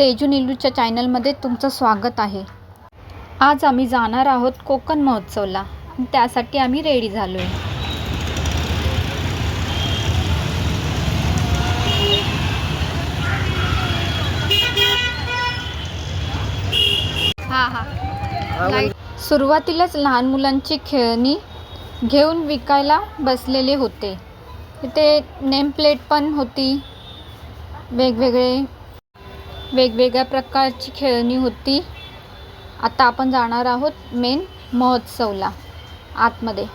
तेजू नीलूच्या चॅनलमध्ये तुमचं स्वागत आहे. आज आम्ही जाणार आहोत कोकण महोत्सवला. त्यासाठी आम्ही रेडी झालो आहे हां. हां सुरुवातीलाच लहान मुलांची खेळणी घेऊन विकायला बसलेले होते. तिथे नेम प्लेट पण होती. वेगवेगळे वेगवेगळ्या प्रकारची खेळणी होती. आता आपण जाणार आहोत मेन महोत्सवला आतमध्ये.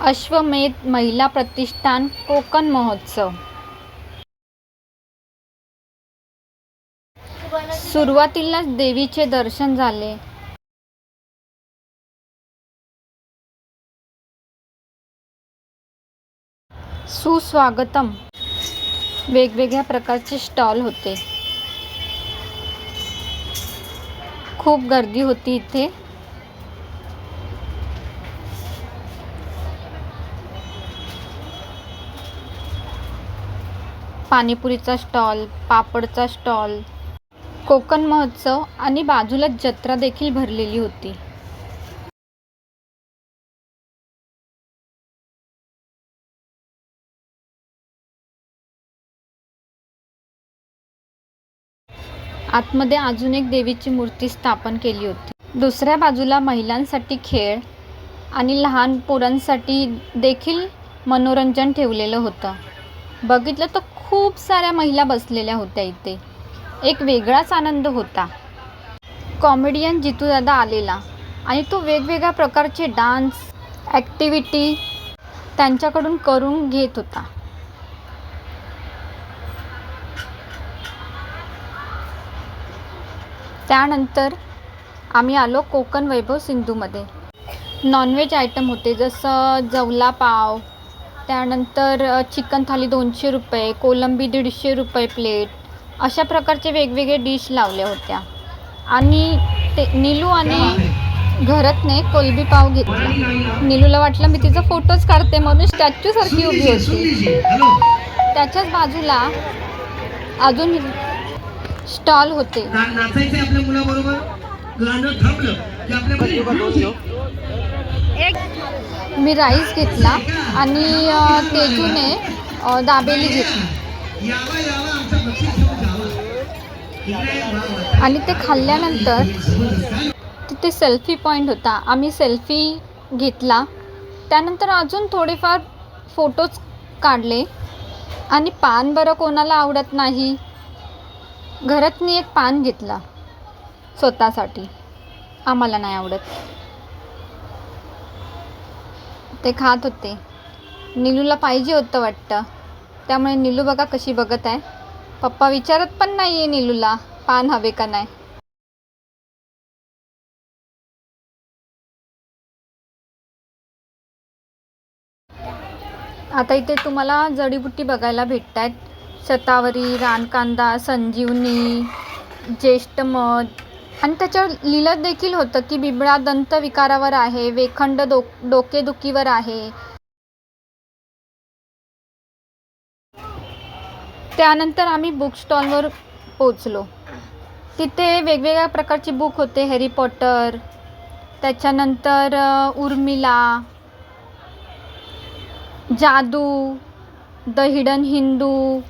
अश्वमेध महिला प्रतिष्ठान कोकण महोत्सव. सुरुवातीलाच देवीचे दर्शन झाले. सुस्वागतम. वेगवेगळ्या प्रकारचे स्टॉल होते. खूप गर्दी होती इथे. पाणीपुरीचा स्टॉल पापडचा स्टॉल कोकण महोत्सव आणि बाजूलाच जत्रा देखील भरलेली होती. आतमध्ये अजून एक देवीची मूर्ती स्थापन केली होती. दुसऱ्या बाजूला महिलांसाठी खेळ आणि लहान पोरांसाठी देखील मनोरंजन ठेवलेलं होतं. बघितलं तर खूप साऱ्या महिला बसलेल्या होत्या इथे. एक वेगळाच आनंद होता. कॉमेडियन जितूदादा आलेला आणि तो वेगवेगळ्या प्रकारचे डान्स ॲक्टिव्हिटी त्यांच्याकडून करून घेत होता. त्यानंतर आम्ही आलो कोकण वैभव सिंधूमध्ये. नॉनव्हेज आयटम होते जसं जवला पाव त्यानंतर चिकन थाली दोनशे रुपये कोलंबी दीडशे रुपये प्लेट अशा प्रकारचे वेगवेगळे डिश लावल्या होत्या. आणि ते नीलू आणि घरतने कोलबी पाव घेतला. नीलूला वाटलं मी तिचा फोटोच काढते म्हणून स्टॅच्यूसारखी उभी होती. त्याच्याच बाजूला अजून स्टॉल होते. ना- नाचायचंय आपल्या मुलाबरोबर? गाणं थांबलं की आपल्या मी राईस घेतला आणि तेजूने दाबेली घेतली. आणि ते खाल्ल्यानंतर तिथे सेल्फी पॉईंट होता. आम्ही सेल्फी घेतला. त्यानंतर अजून थोडेफार फोटोज काढले. आणि पान बरं कोणाला आवडत नाही घरात मी एक पान घेतला. स्वतःसाठी. आम्हाला नाही आवडत. ते खात होते. निलूला पाहिजे होतं वाटतं. त्यामुळे निलू बघा कशी बघत आहे. पप्पा विचारत पण नाही आहे निलूला पान हवे का नाही. आता इथे तुम्हाला जडीबुटी बघायला भेटत आहेत शतावरी रानकांदा संजीवनी ज्येष्ठ मध. आणि त्याच्यावर लिहिलं देखील होतं की बिबळा दंत विकारावर आहे वेखंड डो डोकेदुखीवर आहे. त्यानंतर आम्ही बुक स्टॉलवर पोचलो तिथे वेगवेगळ्या प्रकारची बुक होते हॅरी पॉटर त्याच्यानंतर उर्मिला जादू द हिडन हिंदू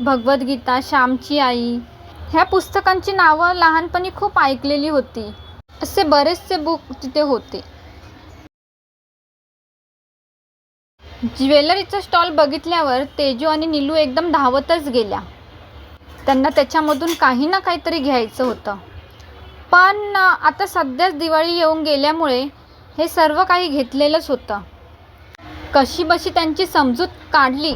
भगवद्गीता श्यामची आई ह्या पुस्तकांची नावं लहानपणी खूप ऐकलेली होती. असे बरेचसे बुक तिथे होते. ज्वेलरीचा स्टॉल बघितल्यावर तेजू आणि नीलू एकदम धावतच गेल्या. त्यांना त्याच्यामधून काही ना काहीतरी घ्यायचं होतं. पण आता सध्याच दिवाळी येऊन गेल्यामुळे हे सर्व काही घेतलेलंच होतं. कशी बशी त्यांची समजूत काढली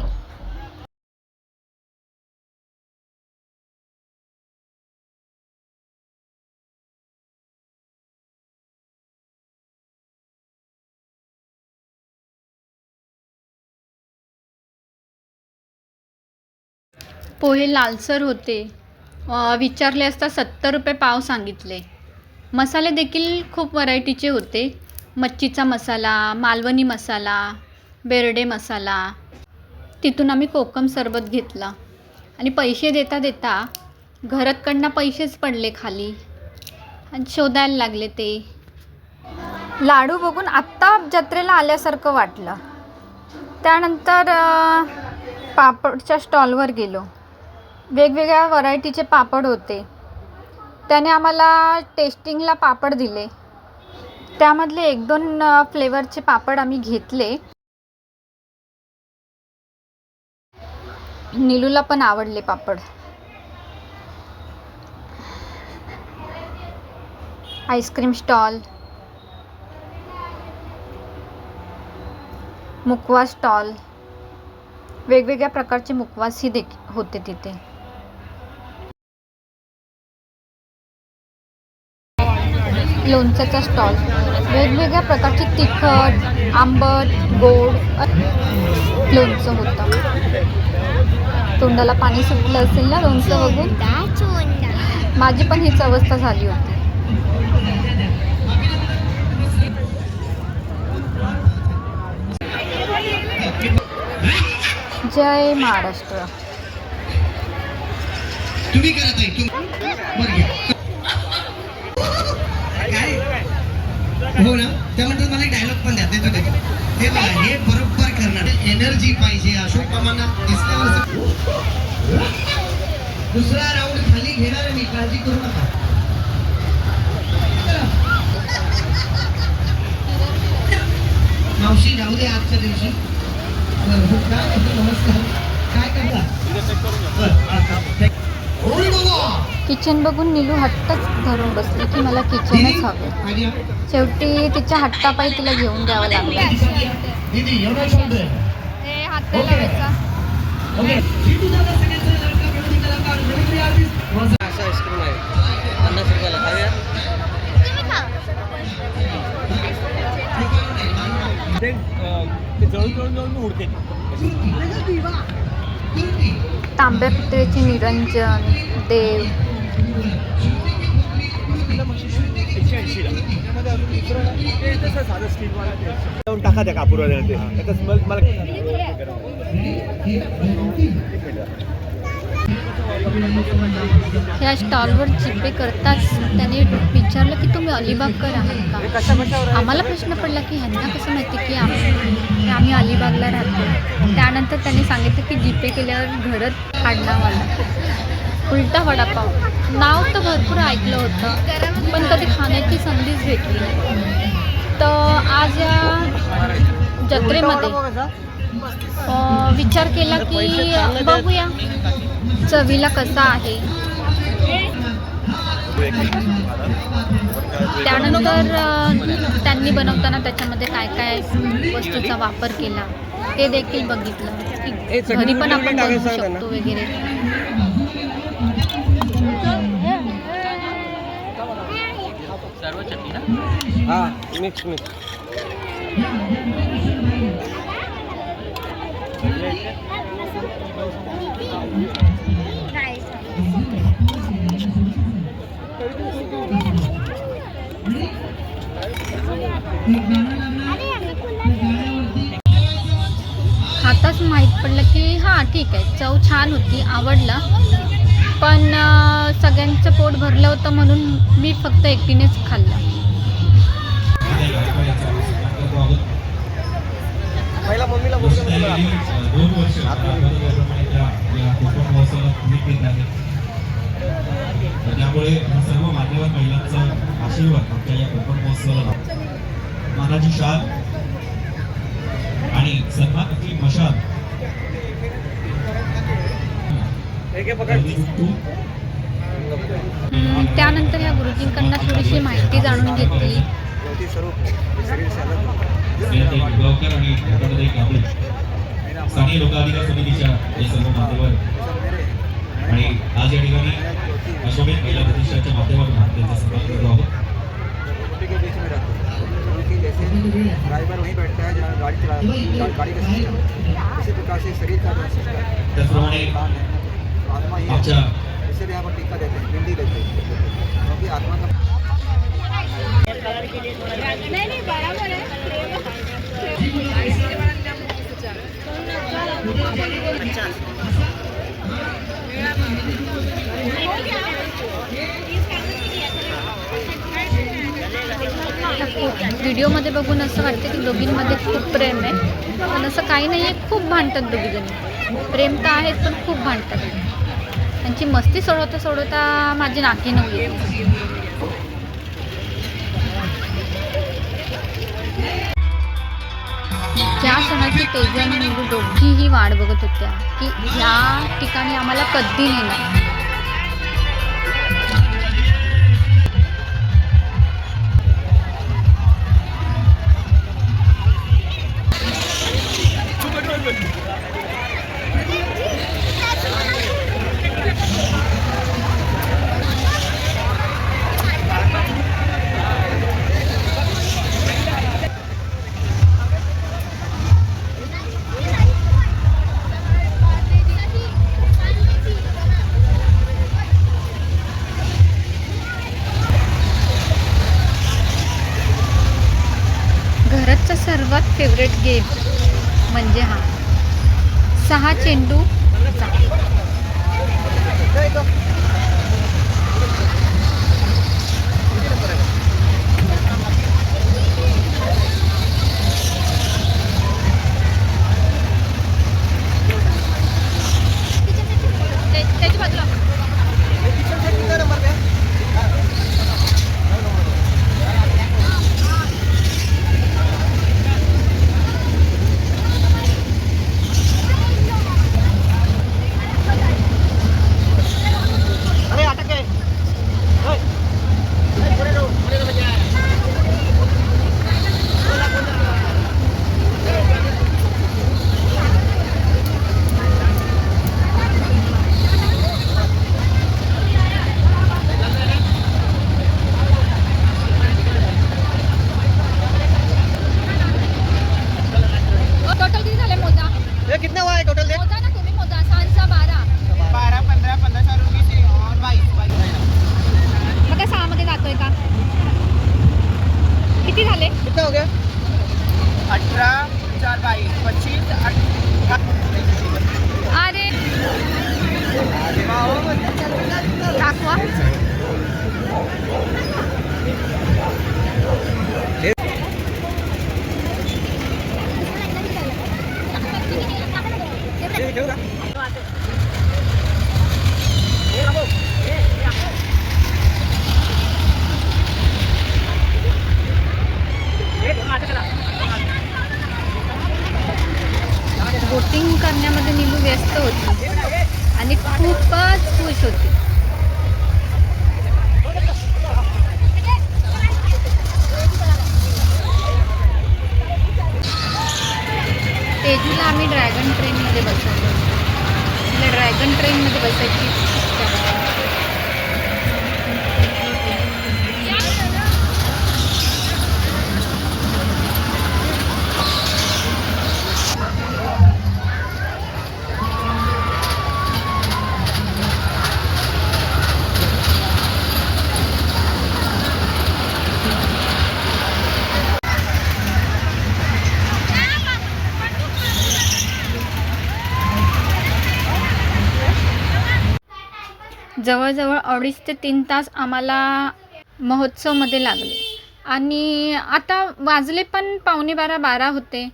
पोहे लालसर होते. विचारले असता सत्तर रुपये पाव सांगितले. मसाले देखील खूप व्हरायटीचे होते. मच्छीचा मसाला मालवणी मसाला बेर्डे मसाला. तिथून आम्ही कोकम सरबत घेतला. आणि पैसे देता देता घरातकडनं पैसेच पडले खाली. आणि शोधायला लागले ते. लाडू बघून आत्ता जत्रेला आल्यासारखं वाटलं. त्यानंतर पापडच्या स्टॉलवर गेलो. वेगवेगळ्या व्हरायटीचे पापड होते. त्याने आम्हाला टेस्टिंगला पापड दिले. त्यामधले एक दोन फ्लेवरचे पापड आम्ही घेतले. नीलूला पण आवडले पापड. Ice cream stall. मुकवा स्टॉल. वेगवेगळ्या प्रकारचे मुकवासही देख होते तिथे. लोणच्याचा स्टॉल. वेगवेगळ्या प्रकारचे तिखट आंबट गोड लोणचं होतं. तोंडाला पाणी सुटलं असेल ना लोणचं बघून? माझी पण हीच अवस्था झाली होती. जय महाराष्ट्र तुम्ही करत आहे तुम्ही बरं घ्या. काय हो ना? त्यानंतर मला एक डायलॉग पण द्या. देतो देतो. हे बघा हे बरोबर करणार. म्हणजे एनर्जी पाहिजे अशोक प्रमाणात दिसल्यावर दुसरा राऊंड खाली घेणार मी. काळजी करू नका. मावशी जाऊ दे आजच्या दिवशी. काय नमस्कार. काय करता? किचन बघून नीलू हट्टच धरून बसली की मला किचनच हवे. शेवटी तिच्या हट्टापायी तिला घेऊन द्यावं लागलं. आईस्क्रीम आहे. पन्नास रुपयाला खाऊया. ते अं, ते जळून जळून जळून उडते तांब्या पितळेचे निरंजन देव टाका त्या स्मेल मला ह्या स्टॉलवर जीपे करताच त्याने विचारलं की तुम्ही अलिबागकर आहात का? आम्हाला प्रश्न पडला की ह्यांना कसं माहिती की आम्ही की आम्ही अलिबागला राहतो? त्यानंतर त्यांनी सांगितलं की जीपे केल्यावर घरच आडनाव आलं उलटा वडापाव. नाव तर भरपूर ऐकलं होतं पण कधी खाण्याची संधीच भेटली तर आज या जत्रेमध्ये विचार केला की बघूया. चवीला कसा आहे. त्यानंतर त्यांनी बनवताना त्याच्यामध्ये काय काय वस्तूचा वापर केला ते देखील बघितलं. घरी पण आपण बनवू शकतो वगैरे. सर्व चटणी ना? हां मिक्स मिक्स. आताच माहीत पडलं की हां ठीक आहे. चव छान होती आवडला. पण सगळ्यांचं पोट भरलं होतं म्हणून मी फक्त एकटीनेच खाल्लं. त्यामुळे सर्व मान्यवर महिलांचा आशीर्वाद आमच्या या कोकण महोत्सवाला. मानाची शाल आणि सन्मानाची मशाल. त्यानंतर या गुरुजींकडनं थोडीशी माहिती जाणून घेतली. स्थानिक लोकाधिकार समितीच्या या सर्व मान्यवर आज या अशोभित महिला प्रतिष्ठानच्या ड्राइवर वहीं बैठता है जहाँ गाड़ी चला गाड़ी का इसी प्रकार से शरीर का टीका देते हैं पिंडी देते हैं क्योंकि आत्मा का व्हिडिओमध्ये बघून असं वाटतं की दोघींमध्ये खूप प्रेम आहे. पण असं काही नाही आहे खूप भांडतात दोघीजणी. प्रेम तर आहेच पण खूप भांडतात. त्यांची मस्ती सोडवता सोडवता माझी नाकी नऊ येते ज्या सणाची तेजू आणि दोघीही वाट बघत होत्या की या ठिकाणी आम्हाला कधी नेणार? सर्वात फेवरेट गेम म्हणजे हा. सहा चेंडू अठारह चार बाईस पच्चीस अरे दाखवा जवळजवळ अडीच ते तीन तास आम्हाला महोत्सवमध्ये लागले. आणि आता वाजले पण पावणे बारा बारा होते.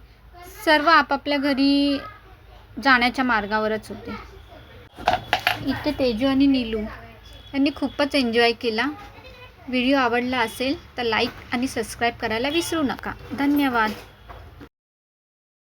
सर्व आपापल्या घरी जाण्याच्या मार्गावरच होते. इथे तेजू आणि नीलू यांनी खूपच एन्जॉय केला. व्हिडिओ आवडला असेल तर लाईक आणि सबस्क्राईब करायला विसरू नका. धन्यवाद.